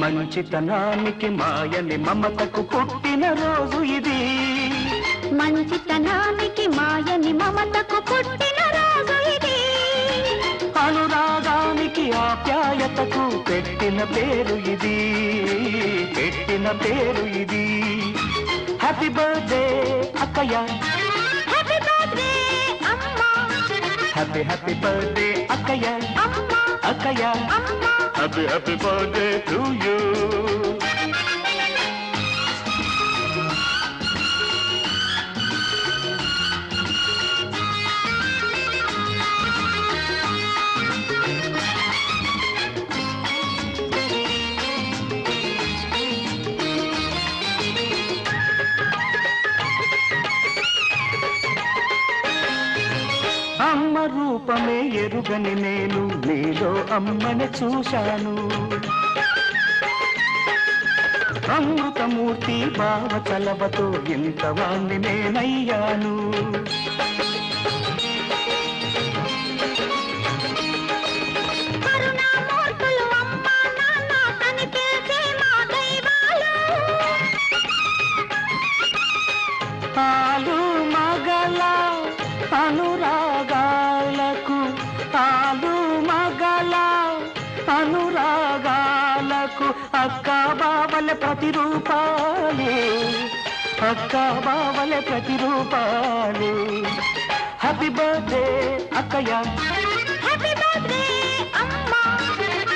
మంచితనానికి మాయని మమతకు పుట్టిన రోజు ఇది. మంచితనానికి మాయని మమతకు పుట్టిన రోజు ఇది. అనురాగానికి ఆప్యాయతకు పెట్టిన పేరు ఇది. పెట్టిన పేరు ఇది. హ్యాపీ బర్త్డే అక్కయ్య. హ్యాపీ బర్త్డే అమ్మా. హ్యాపీ హ్యాపీ బర్త్డే అక్కయ్య. అమ్మా. అక్కయ్య. అమ్మా. Happy happy birthday to you రూపమే ఎరుగని నేను నీలో అమ్మని చూశాను. అమృతమూర్తి భావ చలవతో ఇంతవాణ్ణి నేనయ్యాను. అక్క బావల ప్రతిరూపాలు. అక్క బావల ప్రతిరూపాలు. హ్యాపీ బర్త్డే అక్కయ్య. హ్యాపీ బర్త్డే అమ్మా.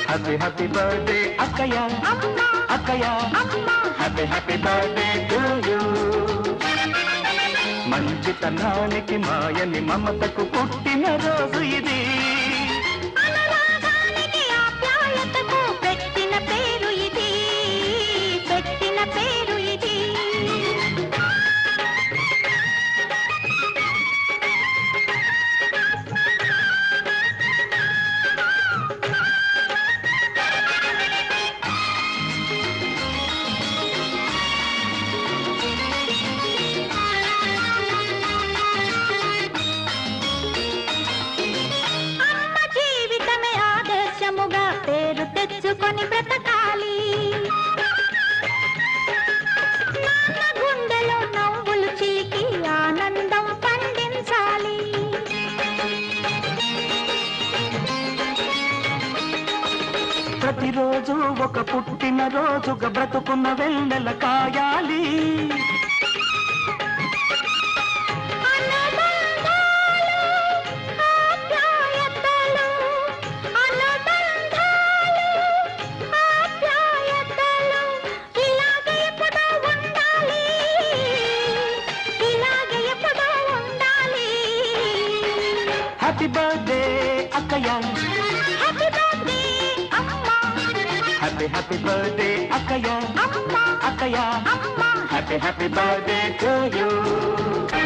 హ్యాపీ హ్యాపీ బర్త్డే అక్కయ్య. అమ్మా. అక్కయ్య. అమ్మా. Happy happy birthday to you మంచితనానికి మాయని మమతకు పుట్టిన రోజు ఇది. పేరు తెచ్చుకొని బ్రతకాలి. గుండెలో నవ్వులు చీకి ఆనందం పండించాలి. ప్రతిరోజు ఒక పుట్టిన రోజుగా బ్రతుకున్న వెన్నెల కాయా? Happy birthday, Akayan. Happy birthday, Amma. Happy, happy birthday, Akayan. Amma. Akaya. Amma. Happy, happy birthday to you.